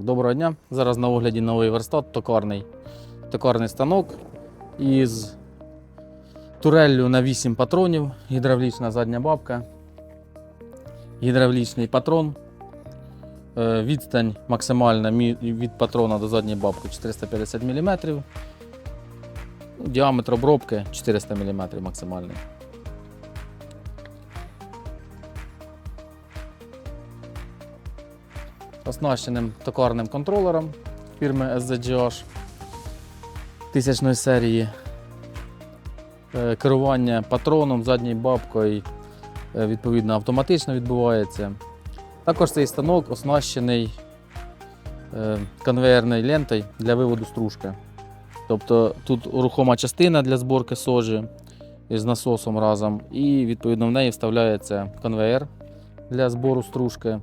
Доброго дня. Зараз на огляді новий верстат, токарний, токарний станок із туреллю на 8 патронів, гідравлічна задня бабка, гідравлічний патрон. Е, Відстань максимальна від патрона до задньої бабки 450 мм. Діаметр обробки 400 мм максимальний. Оснащеним токарним контролером фірми SZGH тисячної серії. Е, Керування патроном, задньою бабкою е, відповідно автоматично відбувається. Також цей станок оснащений е, конвеєрною лентою для виводу стружки. Тобто тут рухома частина для зборки сожі з насосом разом, і відповідно в неї вставляється конвеєр для збору стружки.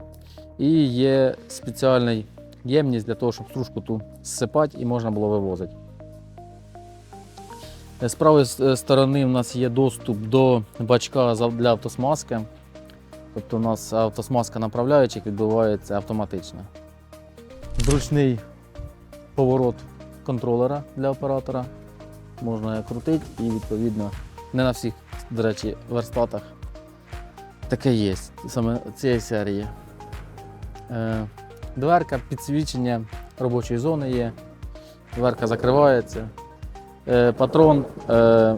І є спеціальний ємність для того, щоб стружку ту зсипати і можна було вивозити. Е, З правої сторони в нас є доступ до бачка для автосмазки. Тобто у нас автосмазка направляючих відбувається автоматично. Зручний поворот контролера для оператора. Можна крутити і відповідно не на всіх, до речі, верстатах таке є. Саме цієї серії. Е, Дверка, підсвічення робочої зони є. Дверка закривається. Е, Патрон, е,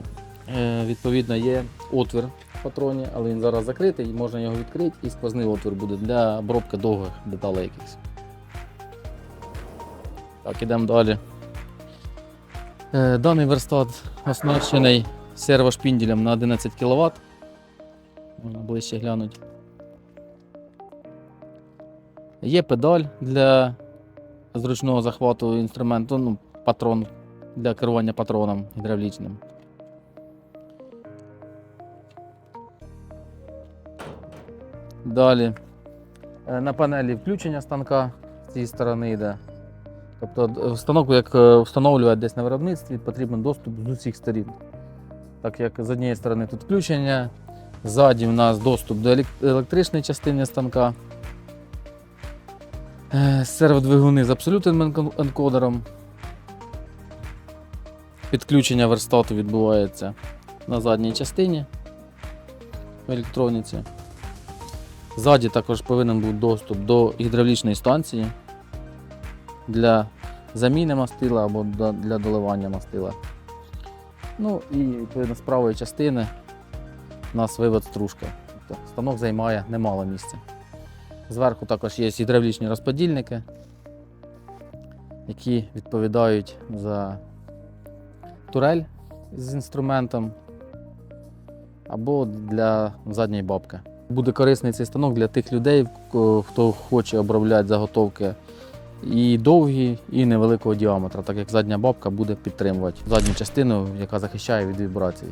відповідно, є отвір в патроні, але він зараз закритий, можна його відкрити і сквозний отвір буде для обробки довгих деталей якихось. Так, ідемо далі. Даний верстат оснащений сервошпінделем на 11 кВт. Можна ближче глянути. Є педаль для зручного захвату інструменту, ну, патрон для керування патроном гідравлічним. Далі е, на панелі включення станка з цієї сторони йде. Тобто е, станок, як е, встановлювати десь на виробництві, потрібен доступ з усіх сторін. Так як з однієї сторони тут включення, ззаді в нас доступ до електричної частини станка. Е, Серводвигуни з абсолютним енко- енкодером. Підключення верстату відбувається на задній частині в електроніці. Ззаді також повинен бути доступ до гідравлічної станції для заміни мастила або для доливання мастила. Ну і відповідно з правої частини у нас вивод стружки. Тобто станок займає немало місця. Зверху також є гідравлічні розподільники, які відповідають за турель з інструментом або для задньої бабки. Буде корисний цей станок для тих людей, хто хоче обробляти заготовки і довгі, і невеликого діаметра, так як задня бабка буде підтримувати задню частину, яка захищає від вібрацій.